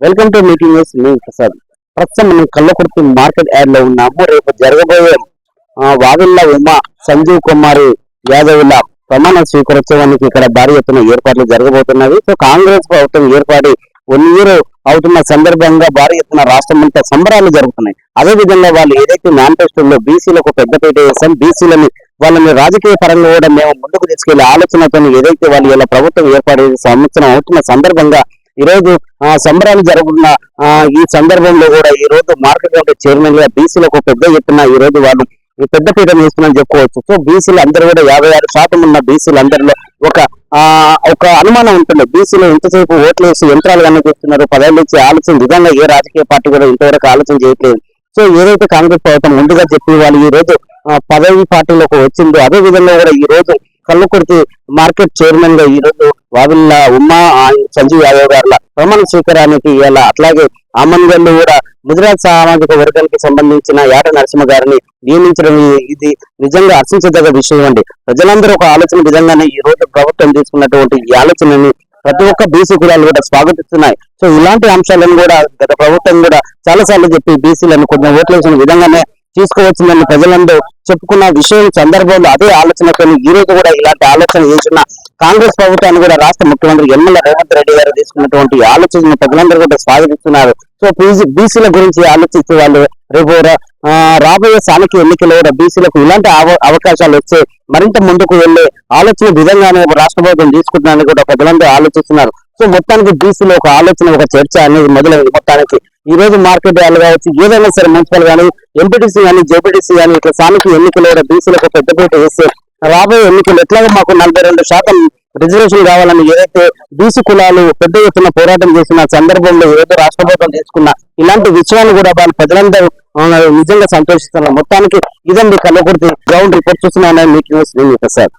Welcome to meeting news నేను ప్రసాద్. ప్రస్తుతం మనం కళ్ళకుర్తి మార్కెట్ యార్డ్లో ఉన్నాము. రేపు జరగబోయే ఆ, వావిల్ల సంజీవ్ కుమారి యాదవ్ల ప్రమాణ స్వీకారోత్సవానికి ఇక్కడ భారీ ఎత్తున ఏర్పాట్లు జరగబోతున్నవి. సో కాంగ్రెస్ ప్రభుత్వం ఏర్పాటు వన్ ఇయర్ అవుతున్న సందర్భంగా భారీ ఎత్తున రాష్ట్రం అంతా సంబరాలు జరుగుతున్నాయి అదే విధంగా వాళ్ళు ఏదైతే మేనిఫెస్టోలో బీసీలకు పెద్దపీట వేసాం బీసీలని వాళ్ళని రాజకీయ పరంగా కూడా మేము ముందుకు తీసుకెళ్ళే ఆలోచనతో ఏదైతే వాళ్ళు ఇలా ప్రభుత్వం ఏర్పాటు సంవత్సరం అవుతున్న సందర్భంగా ఈ రోజు ఆ, సంబరాలు జరుగుతున్న ఆ, ఈ సందర్భంలో కూడా ఈ రోజు మార్కెట్ కమిటీ చైర్మన్గా బీసీలకు పెద్ద ఎత్తున ఈ రోజు వాళ్ళు ఈ పెద్ద పీఠం వేస్తున్నారని చెప్పుకోవచ్చు. సో బీసీలు అందరూ కూడా యాభై ఆరు శాతం ఉన్న బీసీలు అందరిలో ఒక ఆ ఒక అనుమానం ఉంటుంది. బీసీలు ఇంతసేపు ఓట్లు వేసి యంత్రాలు కనిపిస్తున్నారు? పదవులు ఇచ్చి ఆలోచన విధంగా ఏ రాజకీయ పార్టీ కూడా ఇంతవరకు ఆలోచన చేయట్లేదు. సో ఏదైతే కాంగ్రెస్ ప్రభుత్వం ముందుగా చెప్పి వాళ్ళు ఈ రోజు పదవి పార్టీలోకి వచ్చిందో అదే విధంగా కూడా ఈ రోజు కల్లుకుర్తి మార్కెట్ చైర్మన్గా ఈ రోజు వావిల్ల ఉమా సంజీవ్ యాదవ్ గారుల ప్రమాణ స్వీకారానికి ఇలా అట్లాగే ఆమన్గల్లు కూడా గుజరాత్ సామాజిక వర్గానికి సంబంధించిన యాట నరసింహ గారిని నియమించడం ఇది నిజంగా హర్షించదగ్గ విషయం అండి. ప్రజలందరూ ఒక ఆలోచన విధంగానే ఈ రోజు ప్రభుత్వం తీసుకున్నటువంటి ఈ ఆలోచనని ప్రతి ఒక్క బీసీ కులాలు కూడా స్వాగతిస్తున్నాయి. సో ఇలాంటి అంశాలను కూడా గత ప్రభుత్వం కూడా చాలా సార్లు చెప్పి బీసీలను కొంచెం ఓట్లు వేసిన విధంగానే తీసుకువచ్చిందని ప్రజలందరూ చెప్పుకున్న విషయం సందర్భంలో అదే ఆలోచనతో ఈ రోజు కూడా ఇలాంటి ఆలోచన చేసిన కాంగ్రెస్ ప్రభుత్వాన్ని కూడా రాష్ట్ర ముఖ్యమంత్రి ఎమ్మెల్యే రేవంత్ రెడ్డి గారు తీసుకున్నటువంటి ఆలోచన ప్రజలందరూ కూడా స్వాగతిస్తున్నారు. సో బీసీ బీసీల గురించి ఆలోచిస్తే వాళ్ళు రేపు రాబోయే స్థానిక ఎన్నికల్లో కూడా బీసీలకు ఇలాంటి అవ- అవకాశాలు వచ్చే మరింత ముందుకు వెళ్ళే ఆలోచన విధంగానే రాష్ట్ర ప్రభుత్వం తీసుకుంటున్నారని కూడా ప్రజలందరూ ఆలోచిస్తున్నారు. సో మొత్తానికి బీసీలో ఒక ఆలోచన ఒక చర్చ అనేది మొదలైంది మొత్తానికి. ఈ రోజు మార్కెట్ యార్డ్ కావచ్చు ఏదైనా సరే మున్సిపల్ కానీ ఎంపీటీసీ కానీ జేపీటీసీ కానీ ఇట్లా స్థానిక ఎన్నికలు బీసీలకు పెద్దపీట వేస్తే రాబోయే ఎన్నికలు ఎట్లాగో మాకు నలభై రెండు శాతం రిజర్వేషన్ కావాలని ఏదైతే బీసీ కులాలు పెద్ద ఎత్తున పోరాటం చేసిన సందర్భంలో ఏదైతే రాష్ట్ర ప్రభుత్వం తీసుకున్న ఇలాంటి విషయాన్ని కూడా వాళ్ళు ప్రజలందరూ నిజంగా సంతోషిస్తున్నారు. మొత్తానికి ఇదండి కలగొడితే గ్రౌండ్ రిపోర్ట్ చూస్తున్నాను. మీకు న్యూస్ నేను సార్